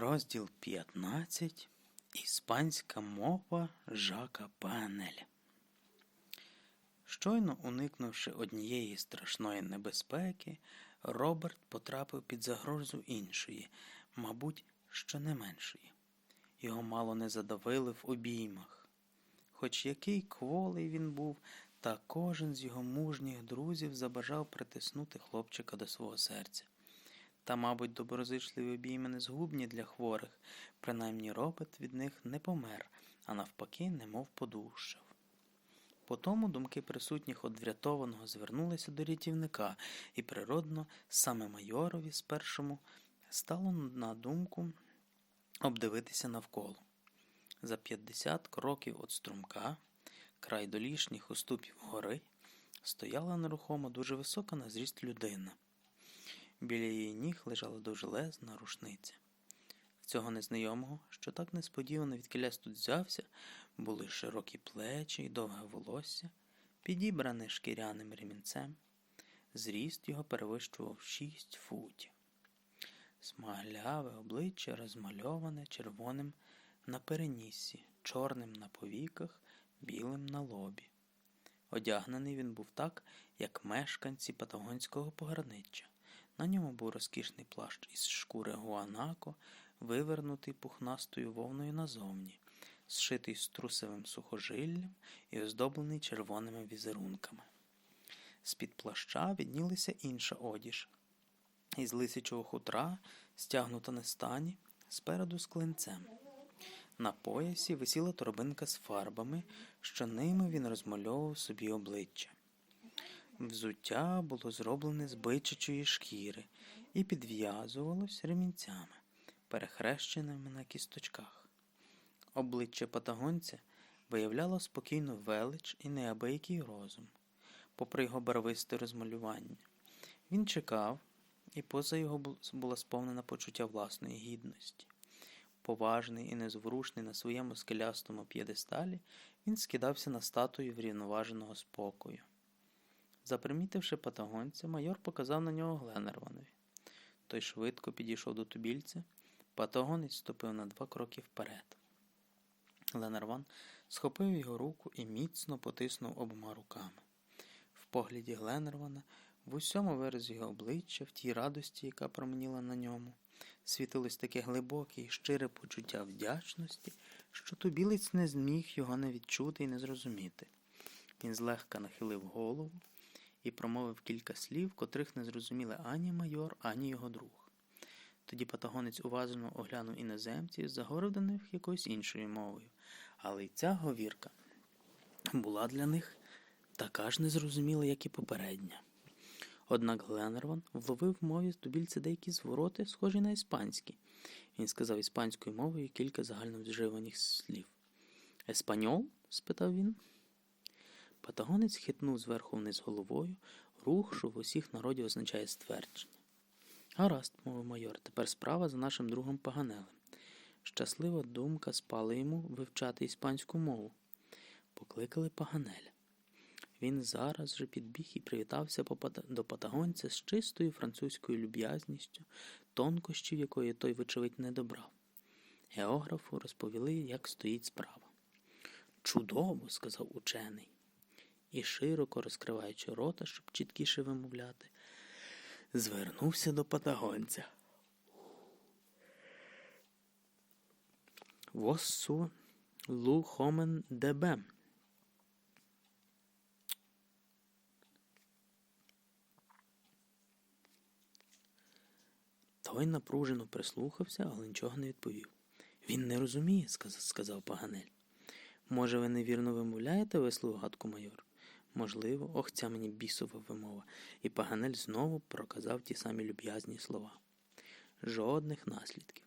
Розділ 15. Іспанська мова Жака Панеля. Щойно уникнувши однієї страшної небезпеки, Роберт потрапив під загрозу іншої, мабуть, що не меншої. Його мало не задавили в обіймах. Хоч який кволий він був, та кожен з його мужніх друзів забажав притиснути хлопчика до свого серця. Та, мабуть, доброзичливі обійми не згубні для хворих, принаймні робот від них не помер, а навпаки, немов подужчав. Потому думки присутніх од врятованого звернулися до рятівника, і природно саме майорові спершому стало на думку обдивитися навколо. За 50 кроків від струмка, край долішніх уступів гори, стояла нерухомо дуже висока на зріст людина. Біля її ніг лежала довжелезна рушниця. Цього незнайомого, що так несподівано відкілясь тут взявся, були широкі плечі й довге волосся, підібране шкіряним ремінцем. Зріст його перевищував шість футів. Смагляве обличчя розмальоване червоним на переніссі, чорним на повіках, білим на лобі. Одягнений він був так, як мешканці патагонського пограниччя. На ньому був розкішний плащ із шкури гуанако, вивернутий пухнастою вовною назовні, зшитий струсовим сухожиллям і оздоблений червоними візерунками. З-під плаща віднілася інша одіж, із лисячого хутра, стягнута на стані, спереду з клинцем. На поясі висіла торбинка з фарбами, що ними він розмальовував собі обличчя. Взуття було зроблене з бичачої шкіри і підв'язувалось ремінцями, перехрещеними на кісточках. Обличчя патагонця виявляло спокійну велич і неабиякий розум, попри його барвисте розмалювання. Він чекав, і поза його була сповнена почуття власної гідності. Поважний і незворушний на своєму скелястому п'єдесталі, він скидався на статую врівноваженого спокою. Запримітивши патагонця, майор показав на нього Гленерванові. Той швидко підійшов до тубільця, патагонець ступив на два кроки вперед. Гленерван схопив його руку і міцно потиснув обома руками. В погляді Гленервана, в усьому виразі його обличчя, в тій радості, яка променіла на ньому, світилось таке глибоке і щире почуття вдячності, що тубілець не зміг його не відчути і не зрозуміти. Він злегка нахилив голову і промовив кілька слів, котрих не зрозуміли ані майор, ані його друг. Тоді патагонець уважно оглянув іноземців, заговорив до них якоюсь іншою мовою, але й ця говірка була для них така ж незрозуміла, як і попередня. Однак Гленнерван вловив в мові тубільця деякі звороти, схожі на іспанські. Він сказав іспанською мовою кілька загальновживаних слів. Еспаньол? спитав він. Патагонець хитнув зверху вниз головою, рух, що в усіх народів означає ствердження. Гаразд, мовив майор, тепер справа за нашим другом Паганелем. Щаслива думка спала йому вивчати іспанську мову. Покликали Паганеля. Він зараз же підбіг і привітався до патагонця з чистою французькою люб'язністю, тонкощів якої той, вочевидь, не добрав. Географу розповіли, як стоїть справа. Чудово, сказав учений і, широко розкриваючи рота, щоб чіткіше вимовляти, звернувся до патагонця. Воссу лу хомен дебем. Той напружено прислухався, але нічого не відповів. Він не розуміє, сказав Паганель. Може, ви невірно вимовляєте вислову гадку майор? Можливо, ох, ця мені бісова вимова, і Паганель знову проказав ті самі люб'язні слова. Жодних наслідків.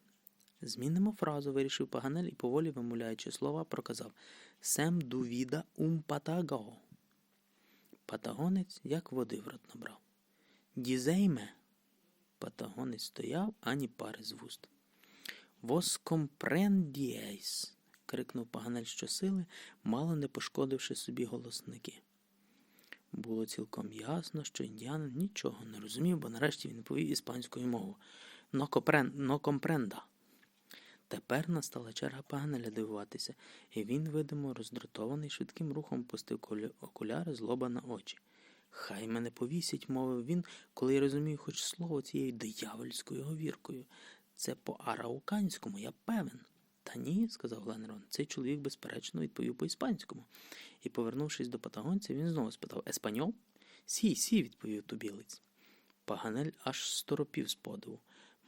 Змінимо фразу, вирішив Паганель і, поволі вимовляючи слова, проказав Сем дувіда ум патаго. Патагонець як води в рот набрав. Дізейме. Патагонець стояв ані пари з вуст. Вос компрендієйс. крикнув Паганель щосили, мало не пошкодивши собі голосники. Було цілком ясно, що індіанин нічого не розумів, бо нарешті він повів іспанською мовою «Но компренда». Тепер настала черга Паганеля дивуватися, і він, видимо, роздратований швидким рухом пустив окуляри з лоба на очі. Хай мене повісять, мовив він, коли я розумію хоч слово цією диявольською говіркою. Це по арауканському, я певен. Та ні, сказав Гленерон, цей чоловік, безперечно, відповів по-іспанському. І, повернувшись до патагонця, він знову спитав Еспаньол? Сі, сі, відповів тубілець. Паганель аж сторопів з подиву.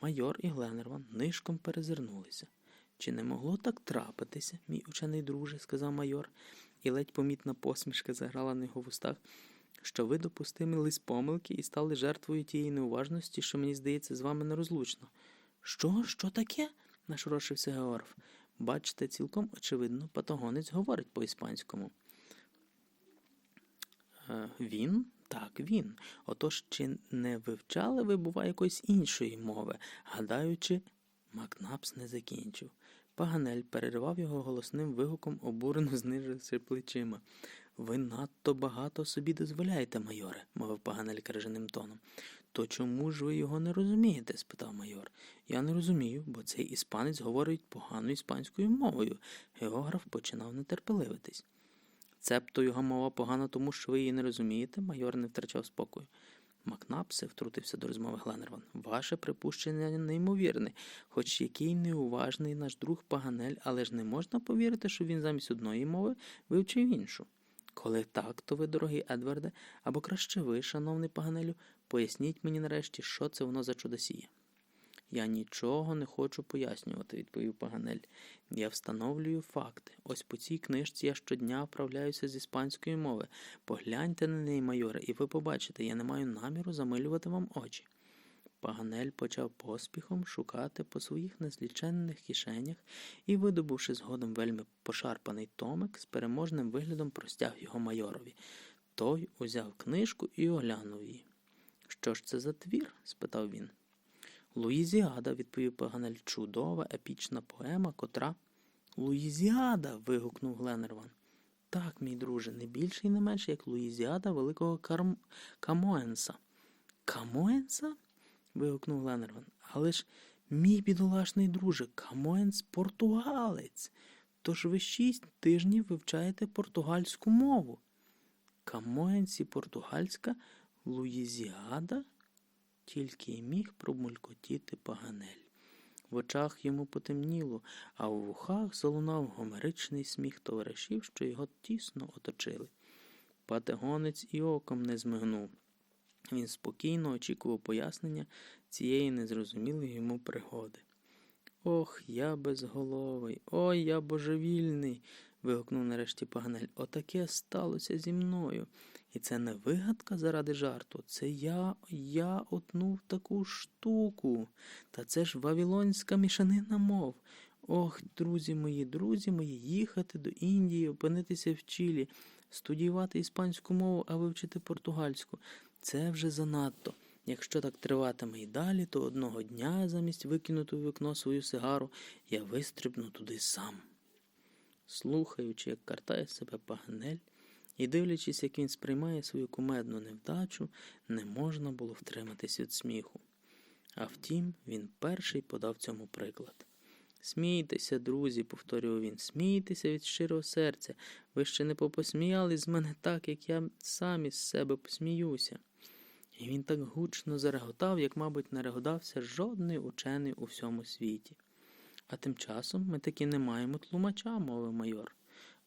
Майор і Гленерван нишком перезирнулися. Чи не могло так трапитися, мій учений друже, сказав майор, і ледь помітна посмішка заграла на його вустах, що ви допустились помилки і стали жертвою тієї неуважності, що мені здається з вами нерозлучно. Що? Що таке? Нашорошився Георгів. Бачите, цілком очевидно, патагонець говорить по-іспанському. Е, Він? Так, він. Отож, чи не вивчали ви, бува, якоїсь іншої мови, гадаючи, Макнапс не закінчив. Паганель переривав його голосним вигуком, обурено зниживши плечима. Ви надто багато собі дозволяєте, майоре, мовив Паганель крижаним тоном. То чому ж ви його не розумієте? спитав майор. Я не розумію, бо цей іспанець говорить поганою іспанською мовою. Географ починав нетерпеливитись. Цебто його мова погана, тому що ви її не розумієте, майор не втрачав спокою. Макнапсе втрутився до розмови Гленерван. Ваше припущення неймовірне, хоч який неуважний наш друг Паганель, але ж не можна повірити, що він замість одної мови вивчив іншу. Коли так, то ви, дорогий Едварде, або краще ви, шановний Паганелю, поясніть мені нарешті, що це воно за чудосіє. Я нічого не хочу пояснювати, відповів Паганель. Я встановлюю факти. Ось по цій книжці я щодня вправляюся з іспанської мови. Погляньте на неї, майоре, і ви побачите, я не маю наміру замилювати вам очі. Паганель почав поспіхом шукати по своїх незліченних кишенях і, видобувши згодом вельми пошарпаний томик, з переможним виглядом простяг його майорові. Той узяв книжку і оглянув її. Що ж це за твір? спитав він. Луїзіада, відповів Паганель, чудова, епічна поема, котра. Луїзіада. вигукнув Гленерван. Так, мій друже, не більше і не менше, як Луїзіада великого Карм... Камоенса. Камоенса? Вигукнув Гленерван. Але ж, мій бідолашний друже, Камоенс португалець. Тож ви шість тижнів вивчаєте португальську мову. Камоенс і португальська Луїзіада? Тільки й міг промулькотіти Паганель. В очах йому потемніло, а у вухах залунав гомеричний сміх товаришів, що його тісно оточили. Патегонець і оком не змигнув. Він спокійно очікував пояснення цієї незрозумілої йому пригоди. Ох, я безголовий, ой, я божевільний. вигукнув нарешті Паганель. Отаке сталося зі мною. І це не вигадка заради жарту. Це я, я отнув таку штуку. Та це ж вавилонська мішанина мов. Ох, друзі мої, друзі мої, їхати до Індії, опинитися в Чилі, студіювати іспанську мову, а вивчити португальську. Це вже занадто. Якщо так триватиме і далі, то одного дня, замість викинути в вікно свою сигару, я вистрибну туди сам. Слухаючи, як картає себе Паганель, і дивлячись, як він сприймає свою кумедну невдачу, не можна було втриматись від сміху. А втім, він перший подав цьому приклад. Смійтеся, друзі, повторював він, смійтеся від щирого серця. Ви ще не попосміяли з мене так, як я сам із себе посміюся. І він так гучно зареготав, як, мабуть, не реготався жодний учений у всьому світі. А тим часом ми таки не маємо тлумача, мовив майор.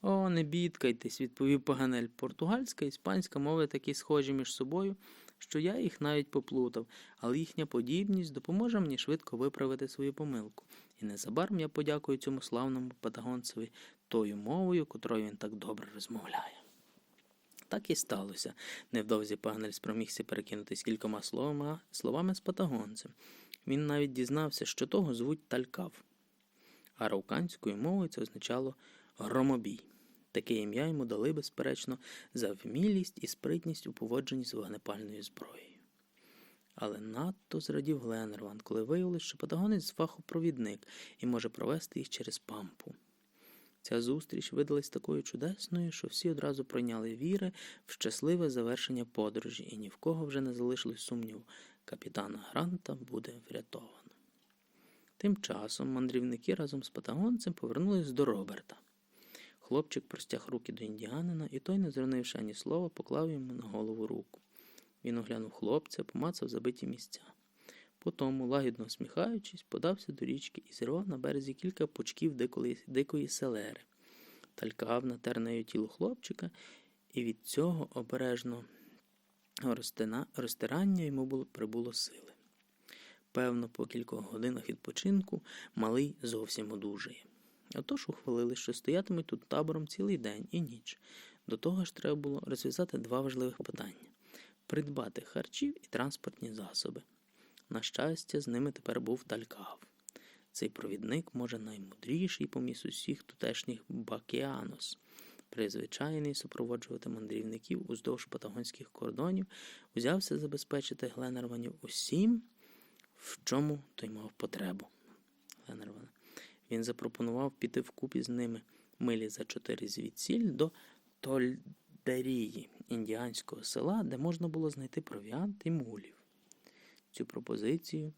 О, не бідкайтесь, відповів Паганель. Португальська і іспанська мови такі схожі між собою, що я їх навіть поплутав, але їхня подібність допоможе мені швидко виправити свою помилку. І незабаром я подякую цьому славному патагонцеві тою мовою, котрою він так добре розмовляє. Так і сталося. Невдовзі Паганель спромігся перекинутись кількома словами, словами з патагонцем. Він навіть дізнався, що того звуть талькав. А рауканською мовою це означало громобій. Таке ім'я йому дали, безперечно, за вмілість і спритність у поводженні з вогнепальною зброєю. Але надто зрадів Гленерван, коли виявилось, що патагонець фахопровідник і може провести їх через пампу. Ця зустріч видалась такою чудесною, що всі одразу прийняли віри в щасливе завершення подорожі, і ні в кого вже не залишилось сумніву. Капітана Гранта буде врятовано. Тим часом мандрівники разом з патагонцем повернулись до Роберта. Хлопчик простяг руки до індіанина, і той, не зронивши ані слова, поклав йому на голову руку. Він оглянув хлопця, помацав забиті місця. Потому, лагідно усміхаючись, подався до річки і зірвав на березі кілька пучків дикої, дикої селери. Талькав натер нею тіло хлопчика, і від цього обережно розтина, розтирання йому було, прибуло сили. Певно, по кількох годинах відпочинку малий зовсім одужає. Отож ухвалили, що стоятимуть тут табором цілий день і ніч. До того ж треба було розв'язати два важливих питання придбати харчів і транспортні засоби. На щастя, з ними тепер був Талькав. Цей провідник, може, наймудріший поміж усіх тутешніх Бакіанос, призвичайний супроводжувати мандрівників уздовж патагонських кордонів, узявся забезпечити Гленерванів усім, в чому той мав потребу. Гленервана. Він запропонував піти вкупі з ними милі за чотири звідсіль до Тольдерії, індіанського села, де можна було знайти провіант і мулів. Цю пропозицію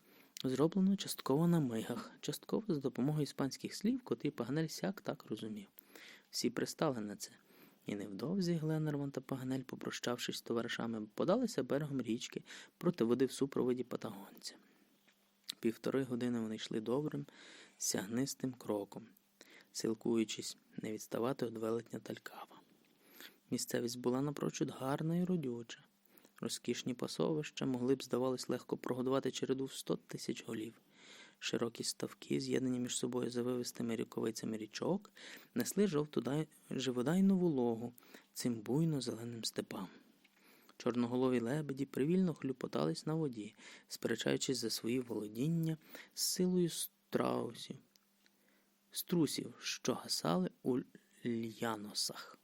зроблено частково на мигах, частково за допомогою іспанських слів, котрі Паганель сяк так розумів. Всі пристали на це. І невдовзі Гленнерман та Паганель, попрощавшись з товаришами, подалися берегом річки проти води в супроводі патагонця. Півтори години вони йшли добрим, сягнистим кроком, силкуючись не відставати від велетня Талькава. Місцевість була напрочуд гарна і родюча. Розкішні пасовища могли б, здавалось, легко прогодувати череду в сто тисяч голів. Широкі ставки, з'єднані між собою завивистими ріковицями річок, несли жовту дай... живодайну вологу цим буйно зеленим степам. Чорноголові лебеді привільно хлюпотались на воді, сперечаючись за свої володіння з силою страусів, струсів, що гасали у льяносах.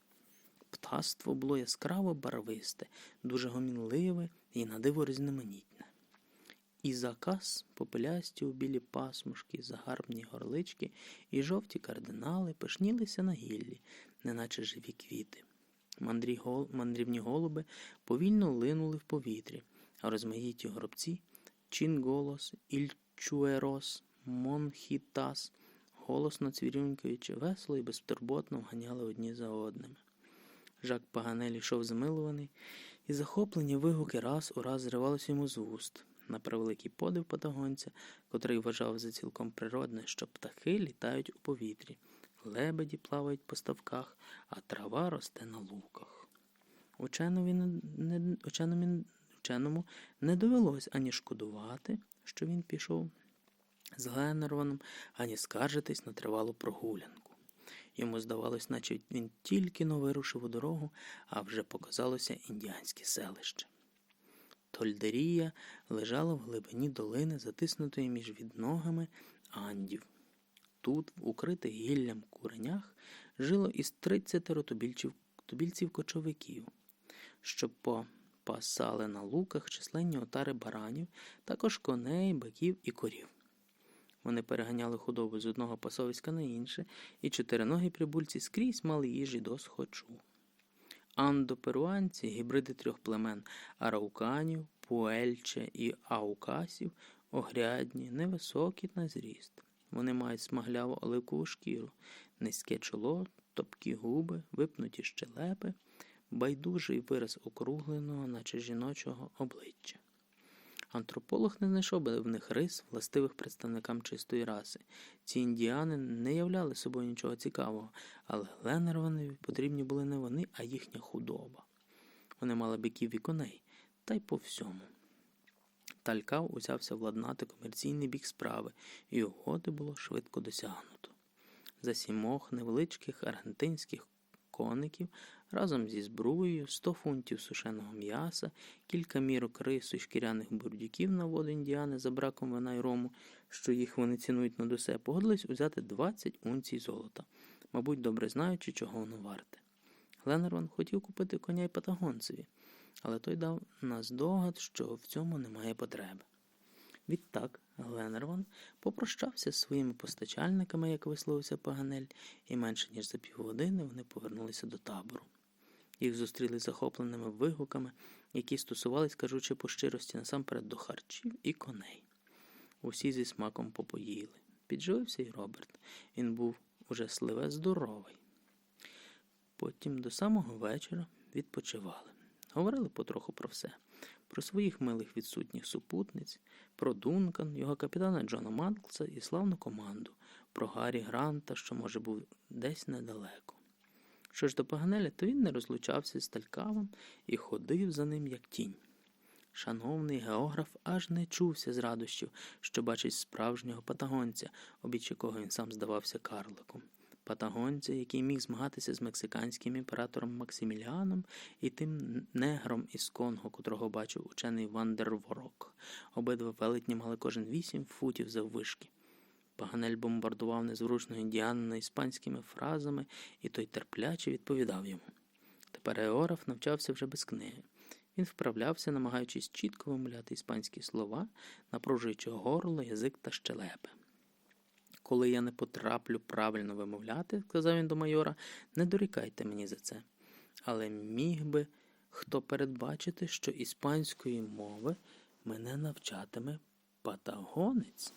Птаство було яскраво барвисте, дуже гомінливе і надиво різноманітне. І заказ попелясті у білі пасмушки, загарбні горлички і жовті кардинали пишнілися на гіллі, неначе живі квіти. Мандрівні голуби повільно линули в повітрі, а розмаїті горобці Чінголос, Ільчуерос, Монхітас, голосно цвірюнькаючи, весело і безтурботно вганяли одні за одними. Жак Паганель йшов замилуваний, і захоплені вигуки раз у раз зривалися йому з вуст. На превеликий подив патагонця, котрий вважав за цілком природне, що птахи літають у повітрі, лебеді плавають по ставках, а трава росте на луках. Ученому не, ученому, не довелось ані шкодувати, що він пішов з Гленнерваном, ані скаржитись на тривалу прогулянку. Йому здавалось, наче він тільки но вирушив у дорогу, а вже показалося індіанське селище. Тольдерія лежала в глибині долини, затиснутої між відногами андів. Тут, в укритих гіллям куренях, жило із тридцятеро тубільців, тубільців кочовиків, що попасали на луках численні отари баранів, також коней, биків і корів. Вони переганяли худобу з одного пасовиська на інше, і чотириногі прибульці скрізь мали їжі до схочу. Андоперуанці, гібриди трьох племен арауканів, пуельче і аукасів, огрядні, невисокі на зріст. Вони мають смагляву оливкову шкіру, низьке чоло, топкі губи, випнуті щелепи, байдужий вираз округленого, наче жіночого обличчя. Антрополог не знайшов би в них рис, властивих представникам чистої раси. Ці індіани не являли собою нічого цікавого, але Гленнерванові потрібні були не вони, а їхня худоба. Вони мали биків і коней, та й по всьому. Талькав узявся владнати комерційний бік справи, і угоди було швидко досягнуто. За сімох невеличких аргентинських коників разом зі збруєю, 100 фунтів сушеного м'яса, кілька мірок рису і шкіряних бурдюків на воду індіани за браком вина й рому, що їх вони цінують над усе, погодились узяти 20 унцій золота, мабуть, добре знаючи, чого воно варте. Гленнерван хотів купити коня й патагонцеві, але той дав нас догад, що в цьому немає потреби. Відтак Гленнерван попрощався з своїми постачальниками, як висловився Паганель, і менше ніж за півгодини вони повернулися до табору. Їх зустріли захопленими вигуками, які стосувались, кажучи по щирості, насамперед до харчів і коней. Усі зі смаком попоїли. Підживився і Роберт. Він був уже сливе здоровий. Потім до самого вечора відпочивали. Говорили потроху про все. Про своїх милих відсутніх супутниць, про Дункан, його капітана Джона Манклса і славну команду, про Гаррі Гранта, що, може, був десь недалеко. Що ж до Паганеля, то він не розлучався з Талькавом і ходив за ним, як тінь. Шановний географ аж не чувся з радощів, що бачить справжнього патагонця, обіч якого він сам здавався карликом. Патагонця, який міг змагатися з мексиканським імператором Максиміліаном і тим негром із Конго, котрого бачив учений Вандерворок. Обидва велетні мали кожен вісім футів заввишки. Паганель бомбардував незворушного індіанина іспанськими фразами, і той терпляче відповідав йому. Тепер Еораф навчався вже без книги. Він вправлявся, намагаючись чітко вимовляти іспанські слова, напружуючи горло, язик та щелепи. Коли я не потраплю правильно вимовляти, сказав він до майора, не дорікайте мені за це. Але міг би хто передбачити, що іспанської мови мене навчатиме патагонець.